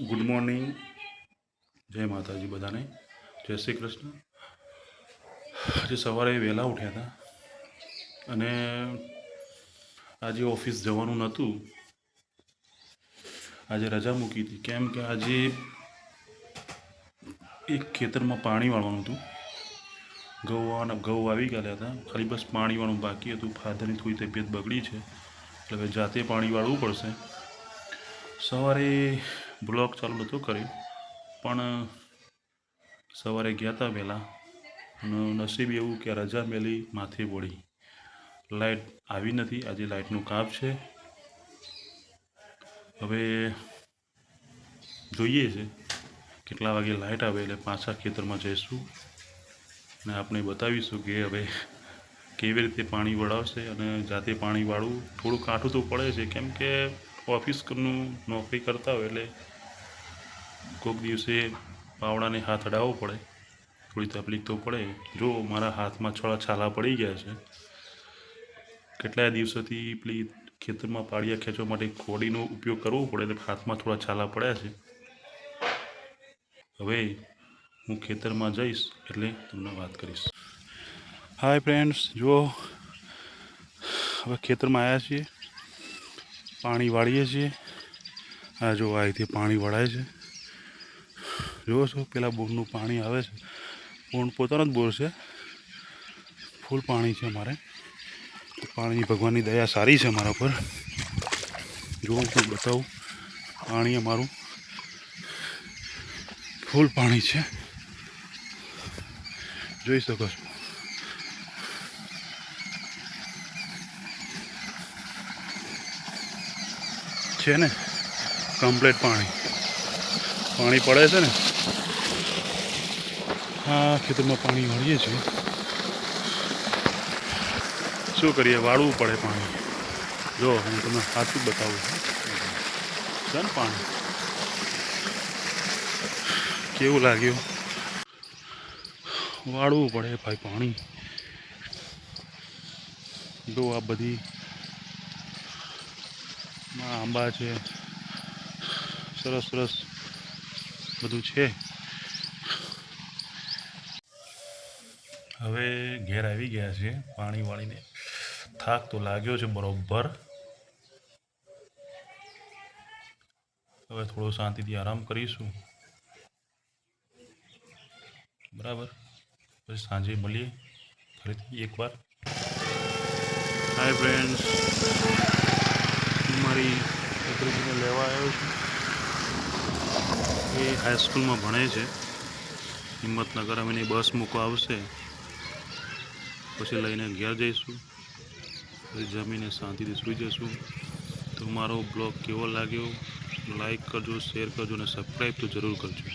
Good morning જય માતાજી બધાને. જય શ્રી કૃષ્ણ. આજે સવારે વહેલા ઉઠ્યા હતા. અને આજે ઓફિસ જવાનું નહોતું. આજે રજા મૂકી હતી. કેમ કે આજે એક ખેતરમાં પાણી વાળવાનું હતું. ઘઉં ઘઉં આવી ગયેલા હતા. ખાલી બસ પાણી વાળવાનું બાકી હતું. ફાધરની થોડી તબિયત બગડી છે. એટલે હવે જાતે પાણી વાળવું પડશે. સવારે બ્લોગ ચાલુ નહોતો કરી પણ સવારે ગયા હતા વહેલા નસીબ એવું કે રજા મેલી, માથે બોળી. લાઇટ આવી નથી. આજે લાઇટનું કાપ છે. હવે જોઈએ છે કેટલા વાગે લાઇટ આવે એટલે પાછા ખેતરમાં જઈશું. અને આપણે બતાવીશું કે હવે કેવી રીતે પાણી વળાવશે અને જાતે પાણી વાળવું થોડું કાઠું તો પડે છે. કેમ કે ઓફિસનું નોકરી કરતા હોય એટલે કોઈક દિવસે પાવડાને હાથ અડાવવો પડે, થોડી તકલીફ તો પડે. જો મારા હાથમાં છોડા છાલા પડી ગયા છે, કેટલાય દિવસોથી પેલી ખેતરમાં પાળિયા ખેંચવા માટે કોડીનો ઉપયોગ કરવો પડે એટલે હાથમાં થોડા છાલા પડ્યા છે. હવે હું ખેતરમાં જઈશ એટલે તમને વાત કરીશ. હાય ફ્રેન્ડ્સ જુઓ, હવે ખેતરમાં આવ્યા છીએ, પાણી વાળીએ છીએ. આ જો આ રીતે પાણી વળાય છે. જુઓ છો, પેલા બોરનું પાણી આવે છે. બોર પોતાનો જ બોર છે. ફૂલ પાણી છે મારે પાણીની ભગવાનની દયા સારી છે મારા પર. જો હું બતાવું. પાણી અમારું ફૂલ પાણી છે. જોઈ શકો છો. છે ને? કમ્પ્લેટ પાણી. પાણી પડે છે ને? હા ખેતરમાં પાણી વાળીએ છીએ. શું કરીએ? વાળવું પડે પાણી. જો, હું તમને સાચું બતાવું છું. પાણી? કેવું લાગ્યું? વાળવું પડે ભાઈ પાણી. જો, આ બધી આંબા છે. સરસ સરસ બધું છે. હવે ઘેર આવી ગયા છે પાણી વાળીને. થાક તો લાગ્યો છે બરોબર. હવે થોડો શાંતિથી આરામ કરીશું. બરાબર. પછી સાંજે મળીએ, ફરીથી એકવાર. હાય ફ્રેન્ડ્સ મારી છોકરીને લેવા આવ્યો છું. એ હાઈસ્કૂલમાં ભણે છે. હિંમતનગર અમે બસ મૂકવા આવશે. પછી લઈને ઘેર જઈશું. પછી જમીને શાંતિથી સૂઈ જઈશું. તો મારો બ્લોગ કેવો લાગ્યો? લાઈક કરજો, શેર કરજો અને સબસ્ક્રાઈબ તો જરૂર કરજો.